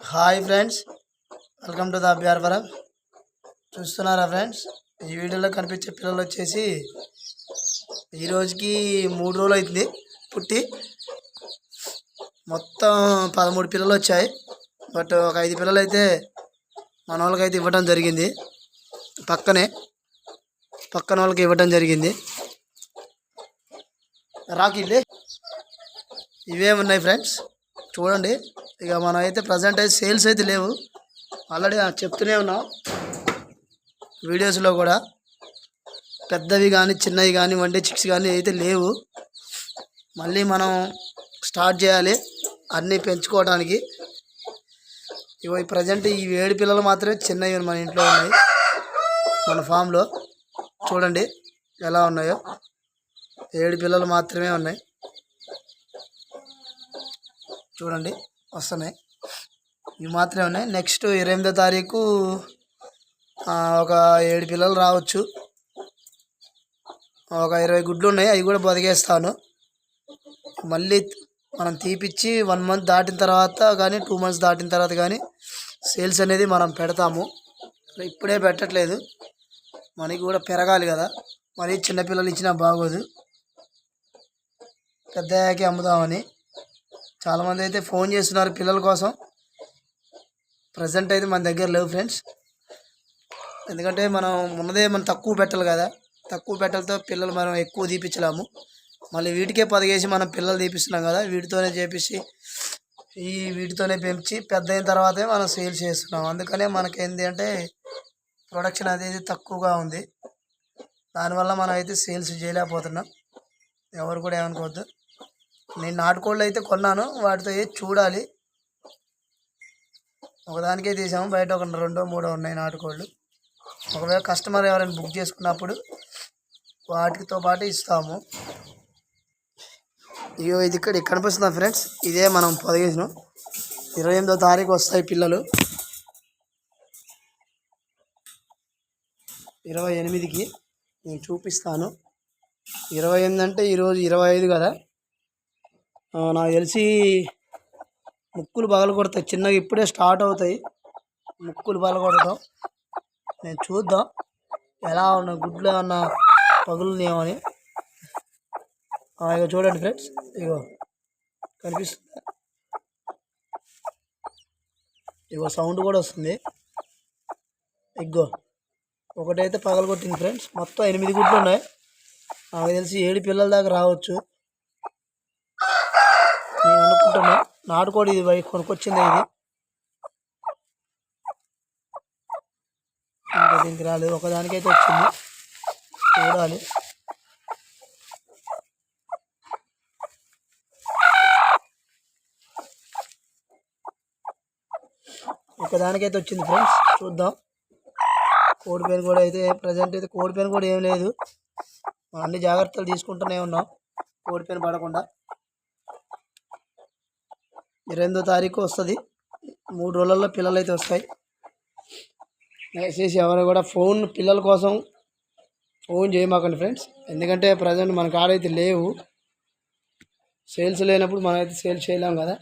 Hi friends welcome to the అభ్యారవరం. చూస్తున్నారా friends ఈ వీడియోలో కనిపించే పిల్లలు వచ్చేసి ఈ రోజుకి మూడు రోజులు అవుతుంది పుట్టి. మొత్తం పదమూడు పిల్లలు వచ్చాయి. బట్ ఒక ఐదు పిల్లలు అయితే మన వాళ్ళకైతే ఇవ్వడం జరిగింది. పక్కనే పక్కన వాళ్ళకి ఇవ్వడం జరిగింది. రాకిళ్ళే ఇవే ఉన్నాయి ఫ్రెండ్స్. చూడండి. ఇక మనం అయితే ప్రజెంట్ అయితే సేల్స్ అయితే లేవు. ఆల్రెడీ చెప్తూనే ఉన్నాం. వీడియోస్లో కూడా. పెద్దవి కానీ చిన్నవి కానీ వన్ చిక్స్ కానీ అయితే లేవు. మళ్ళీ మనం స్టార్ట్ చేయాలి అన్నీ పెంచుకోవడానికి. ఇవి ప్రజెంట్ ఈ ఏడు పిల్లలు మాత్రమే చిన్నవి మన ఇంట్లో ఉన్నాయి. మన ఫామ్లో చూడండి ఎలా ఉన్నాయో. ఏడు పిల్లలు మాత్రమే ఉన్నాయి. చూడండి వస్తున్నాయి. ఇవి మాత్రమే ఉన్నాయి. నెక్స్ట్ ఇరవై ఎనిమిదో తారీఖు ఒక ఏడు పిల్లలు రావచ్చు. ఒక ఇరవై గుడ్లు ఉన్నాయి. అవి కూడా బతికేస్తాను. మళ్ళీ మనం తీపిచ్చి వన్ మంత్ దాటిన తర్వాత కానీ టూ మంత్స్ దాటిన తర్వాత కానీ సేల్స్ అనేది మనం పెడతాము. ఇప్పుడే పెట్టట్లేదు. మనకి కూడా పెరగాలి కదా. మరి చిన్నపిల్లలు ఇచ్చినా బాగోదు. పెద్దయ్యాకే అమ్ముదామని. చాలామంది అయితే ఫోన్ చేస్తున్నారు పిల్లల కోసం. ప్రజెంట్ అయితే మన దగ్గర లేవు ఫ్రెండ్స్ ఎందుకంటే మనం ఉన్నదే మనం తక్కువ పెట్టాలి కదా. తక్కువ పెట్టలతో పిల్లలు మనం ఎక్కువ తీపించలేము మళ్ళీ వీటికే పదిగేసి మనం పిల్లలు తీపిస్తున్నాం కదా. వీటితోనే చేపించి ఈ వీటితోనే పెంచి పెద్ద అయిన తర్వాతే మనం సేల్ చేస్తున్నాం. అందుకనే మనకి ఏంటి అంటే ప్రొడక్షన్ అనేది తక్కువగా ఉంది. దానివల్ల మనం అయితే సేల్స్ చేయలేకపోతున్నాం. ఎవరు కూడా ఏమనుకోవద్దు. నేను నాటుకోళ్ళు అయితే కొన్నాను. వాటితో ఏది చూడాలి. ఒకదానికే తీసాము. బయట ఒక రెండో మూడో ఉన్నాయి నాటుకోళ్ళు. ఒకవేళ కస్టమర్ ఎవరైనా బుక్ చేసుకున్నప్పుడు వాటితో పాటు ఇస్తాము. ఇగో ఇది ఇక్కడ ఇక్కడ కనిపిస్తుందా ఫ్రెండ్స్? ఇదే మనం పొదిగేసినాం. ఇరవై ఎనిమిదో తారీఖు వస్తాయి పిల్లలు. ఇరవై ఎనిమిదికి నేను చూపిస్తాను. ఇరవై ఎనిమిది అంటే ఈరోజు ఇరవై ఐదు కదా? నాకు తెలిసి ముక్కులు పగల కొడతాయి చిన్నగా ఇప్పుడే స్టార్ట్ అవుతాయి. ముక్కులు పగల కొడతాం నేను చూద్దాం ఎలా ఉన్న గుడ్లు ఏమన్నా పగులునేమని. ఇక చూడండి ఫ్రెండ్స్. ఇగో కనిపిస్తుంది. ఇగో సౌండ్ కూడా వస్తుంది. ఇగో ఒకటైతే పగల కొట్టింది ఫ్రెండ్స్. మొత్తం ఎనిమిది గుడ్లు ఉన్నాయి. నాకు తెలిసి ఏడు పిల్లల దాకా రావచ్చు. నేను అనుకుంటున్నా. నాటుకోడి ఇది బయట కొనుక్కొచ్చింది ఇది. ఇంకా దీనికి రాలేదు. ఒకదానికైతే వచ్చింది. చూడాలి. ఒకదానికైతే వచ్చింది ఫ్రెండ్స్. చూద్దాం. కోడి పేరు కూడా అయితే ప్రజెంట్ అయితే కోడి పేరు కూడా ఏం లేదు. అన్ని జాగ్రత్తలు తీసుకుంటూనే ఉన్నాం. కోడి పేరు పడకుండా. ఇరవై ఎనిమిదో తారీఖు వస్తుంది. మూడు రోజులలో పిల్లలు అయితే వస్తాయి. దయచేసి ఎవరు కూడా ఫోన్ పిల్లల కోసం ఫోన్ చేయమాకండి ఫ్రెండ్స్. ఎందుకంటే ప్రజెంట్ మన కాడైతే లేవు. సేల్స్ లేనప్పుడు మనమైతే సేల్స్ చేయలేము చేయలేం కదా.